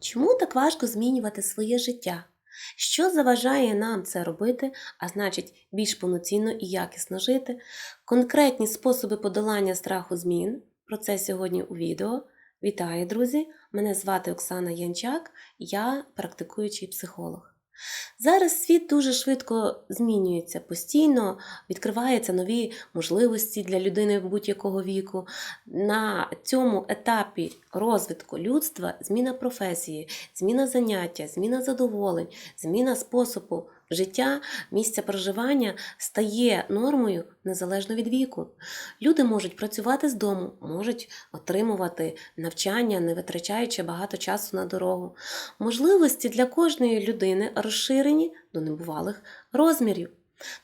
Чому так важко змінювати своє життя? Що заважає нам це робити, а значить більш повноцінно і якісно жити? Конкретні способи подолання страху змін. Про це сьогодні у відео. Вітаю, друзі! Мене звати Оксана Янчак, я практикуючий психолог. Зараз світ дуже швидко змінюється постійно, відкриваються нові можливості для людини будь-якого віку. На цьому етапі розвитку людства зміна професії, зміна заняття, зміна задоволень, зміна способу життя, місця проживання стає нормою незалежно від віку. Люди можуть працювати з дому, можуть отримувати навчання, не витрачаючи багато часу на дорогу. Можливості для кожної людини розширені до небувалих розмірів.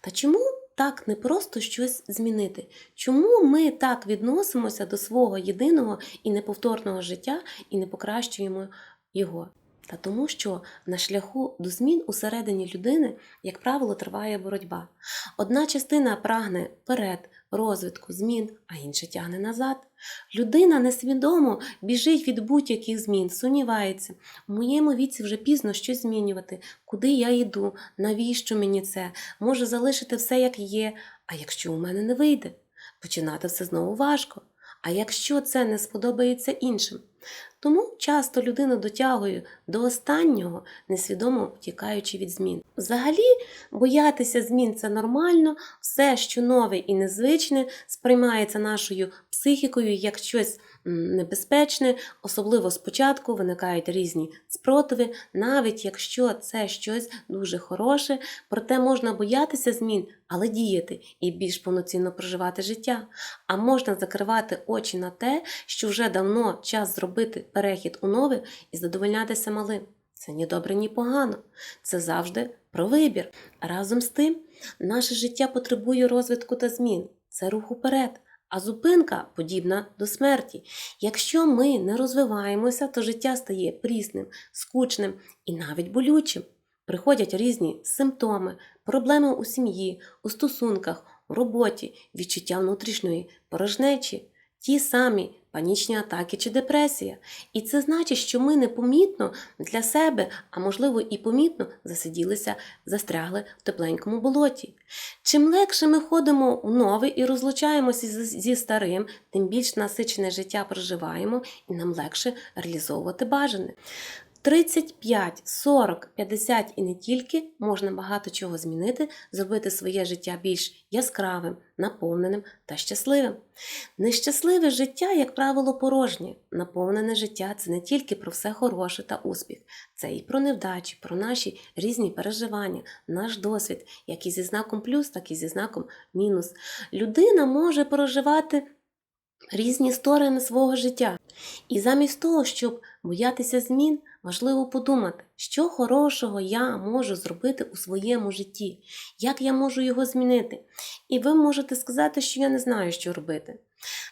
Та чому так непросто щось змінити? Чому ми так відносимося до свого єдиного і неповторного життя і не покращуємо його? Та тому, що на шляху до змін усередині людини, як правило, триває боротьба. Одна частина прагне вперед, розвитку, змін, а інша тягне назад. Людина несвідомо біжить від будь-яких змін, сумнівається. У моєму віці вже пізно щось змінювати, куди я йду, навіщо мені це, може залишити все як є, а якщо у мене не вийде, починати все знову важко. А якщо це не сподобається іншим, тому часто людина дотягує до останнього, несвідомо втікаючи від змін. Взагалі, боятися змін це нормально, все, що нове і незвичне, сприймається нашою психікою як щось небезпечне, особливо спочатку виникають різні спротиви, навіть якщо це щось дуже хороше, проте можна боятися змін, але діяти і більш повноцінно проживати життя. А можна закривати очі на те, що вже давно час зробити перехід у нове і задовольнятися малим. Це ні добре, ні погано. Це завжди про вибір. Разом з тим, наше життя потребує розвитку та змін. Це рух уперед. А зупинка подібна до смерті. Якщо ми не розвиваємося, то життя стає прісним, скучним і навіть болючим. Приходять різні симптоми, проблеми у сім'ї, у стосунках, у роботі, відчуття внутрішньої порожнечі, ті самі панічні атаки чи депресія. І це значить, що ми непомітно для себе, а можливо і помітно засиділися, застрягли в тепленькому болоті. Чим легше ми ходимо у нове і розлучаємося зі старим, тим більш насичене життя проживаємо і нам легше реалізовувати бажане. 35, 40, 50 і не тільки можна багато чого змінити, зробити своє життя більш яскравим, наповненим та щасливим. Нещасливе життя, як правило, порожнє. Наповнене життя це не тільки про все хороше та успіх, це і про невдачі, про наші різні переживання, наш досвід, як і зі знаком плюс, так і зі знаком мінус. Людина може проживати різні сторони свого життя. І замість того, щоб боятися змін, важливо подумати, що хорошого я можу зробити у своєму житті, як я можу його змінити. І ви можете сказати, що я не знаю, що робити.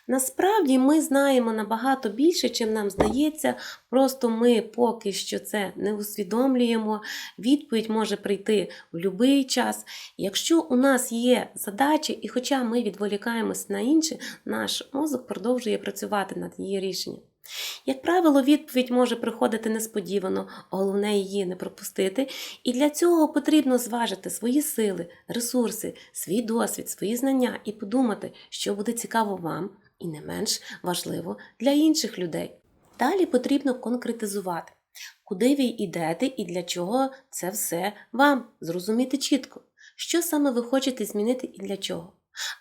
Насправді ми знаємо набагато більше, чим нам здається, просто ми поки що це не усвідомлюємо. Відповідь може прийти в будь-який час. Якщо у нас є задачі, і хоча ми відволікаємось на інше, наш мозок продовжує працювати над її рішенням. Як правило, відповідь може приходити несподівано, головне її не пропустити, і для цього потрібно зважити свої сили, ресурси, свій досвід, свої знання і подумати, що буде цікаво вам і не менш важливо для інших людей. Далі потрібно конкретизувати, куди ви йдете і для чого це все вам зрозуміти чітко, що саме ви хочете змінити і для чого.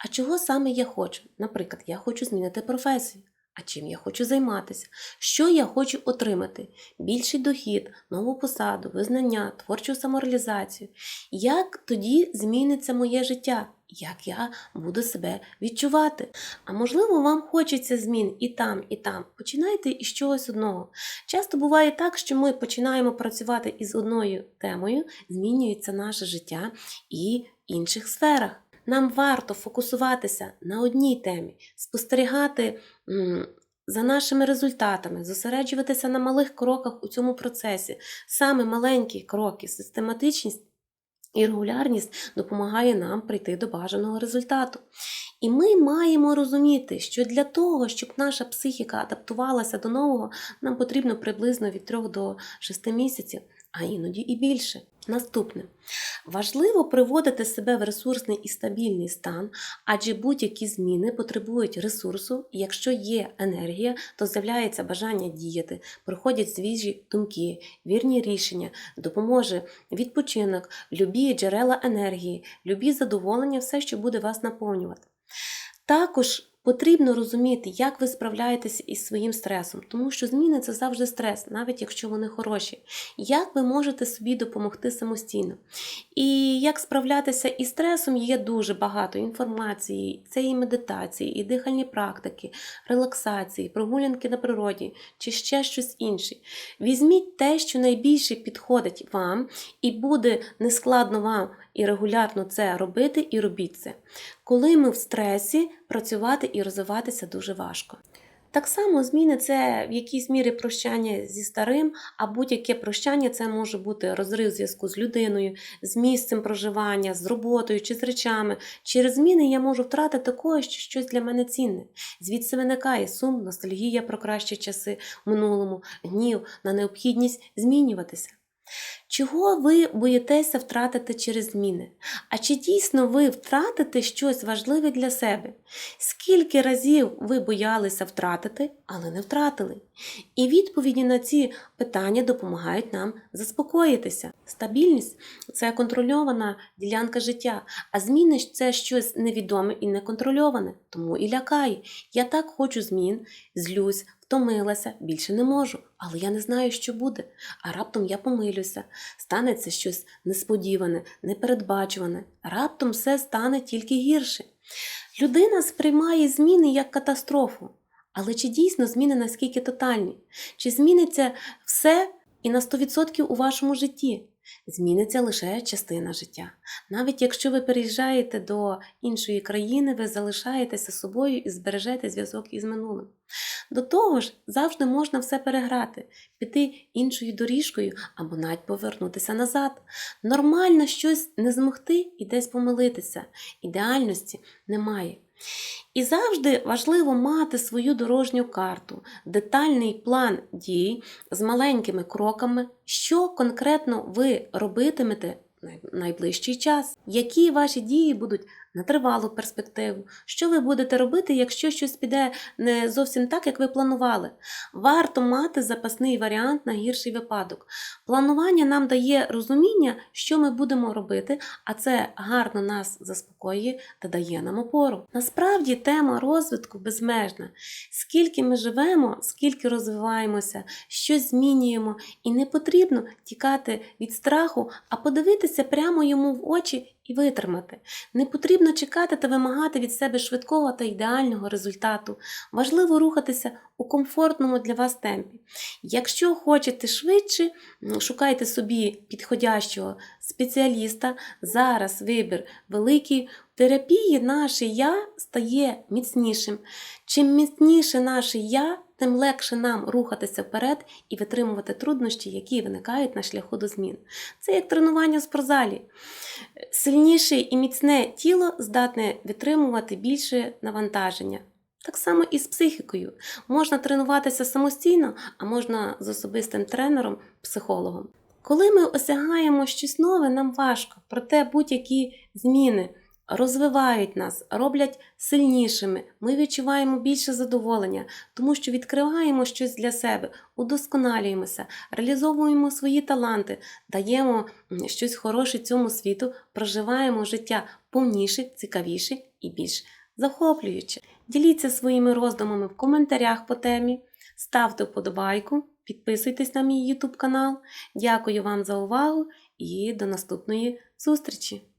А чого саме я хочу? Наприклад, я хочу змінити професію. А чим я хочу займатися? Що я хочу отримати? Більший дохід, нову посаду, визнання, творчу самореалізацію. Як тоді зміниться моє життя? Як я буду себе відчувати? А можливо, вам хочеться змін і там, і там. Починайте із чогось одного. Часто буває так, що ми починаємо працювати із одною темою, змінюється наше життя і в інших сферах. Нам варто фокусуватися на одній темі, спостерігати за нашими результатами, зосереджуватися на малих кроках у цьому процесі. Саме маленькі кроки, систематичність І регулярність допомагає нам прийти до бажаного результату. І ми маємо розуміти, що для того, щоб наша психіка адаптувалася до нового, нам потрібно приблизно від 3 до 6 місяців, а іноді і більше. Наступне. Важливо приводити себе в ресурсний і стабільний стан, адже будь-які зміни потребують ресурсу, і якщо є енергія, то з'являється бажання діяти, приходять свіжі думки, вірні рішення, допоможе відпочинок, любі джерела енергії, любі задоволення, все, що буде вас наповнювати. Також потрібно розуміти, як ви справляєтеся із своїм стресом, тому що зміни це завжди стрес, навіть якщо вони хороші. Як ви можете собі допомогти самостійно? І як справлятися із стресом, є дуже багато інформації. Це і медитації, і дихальні практики, релаксації, прогулянки на природі чи ще щось інше. Візьміть те, що найбільше підходить вам, і буде нескладно вам і регулярно це робити, і робіть це. Коли ми в стресі, працювати і розвиватися дуже важко. Так само зміни це в якійсь мірі прощання зі старим, а будь-яке прощання це може бути розрив зв'язку з людиною, з місцем проживання, з роботою чи з речами. Через зміни я можу втратити когось чи щось для мене цінне. Звідси виникає сум, ностальгія про кращі часи в минулому, гнів на необхідність змінюватися. Чого ви боїтеся втратити через зміни? А чи дійсно ви втратите щось важливе для себе? Скільки разів ви боялися втратити, але не втратили? І відповіді на ці питання допомагають нам заспокоїтися. Стабільність це контрольована ділянка життя, а зміни це щось невідоме і неконтрольоване, тому і лякає. Я так хочу змін, злюсь, втомилася, більше не можу, але я не знаю, що буде. А раптом я помилюся, станеться щось несподіване, непередбачуване, раптом все стане тільки гірше. Людина сприймає зміни як катастрофу. Але чи дійсно зміни наскільки тотальні? Чи зміниться все і на 100% у вашому житті? Зміниться лише частина життя. Навіть якщо ви переїжджаєте до іншої країни, ви залишаєтеся собою і збережете зв'язок із минулим. До того ж, завжди можна все переграти, піти іншою доріжкою або навіть повернутися назад. Нормально щось не змогти і десь помилитися. Ідеальності немає. І завжди важливо мати свою дорожню карту, детальний план дій з маленькими кроками, що конкретно ви робитимете найближчий час, які ваші дії будуть на тривалу перспективу, що ви будете робити, якщо щось піде не зовсім так, як ви планували. Варто мати запасний варіант на гірший випадок. Планування нам дає розуміння, що ми будемо робити, а це гарно нас заспокоює та дає нам опору. Насправді тема розвитку безмежна. Скільки ми живемо, скільки розвиваємося, щось змінюємо, і не потрібно тікати від страху, а подивитися прямо йому в очі і витримати. Не потрібно чекати та вимагати від себе швидкого та ідеального результату. Важливо рухатися у комфортному для вас темпі. Якщо хочете швидше, шукайте собі підходящого спеціаліста. Зараз вибір великий. В терапії наше я стає міцнішим. Чим міцніше наше я, тим легше нам рухатися вперед і витримувати труднощі, які виникають на шляху до змін. Це як тренування в спортзалі. Сильніше і міцне тіло здатне витримувати більше навантаження. Так само і з психікою. Можна тренуватися самостійно, а можна з особистим тренером, психологом. Коли ми осягаємо щось нове, нам важко, проте будь-які зміни розвивають нас, роблять сильнішими. Ми відчуваємо більше задоволення, тому що відкриваємо щось для себе, удосконалюємося, реалізовуємо свої таланти, даємо щось хороше цьому світу, проживаємо життя повніше, цікавіше і більш захоплююче. Діліться своїми роздумами в коментарях по темі, ставте вподобайку, підписуйтесь на мій YouTube канал. Дякую вам за увагу і до наступної зустрічі!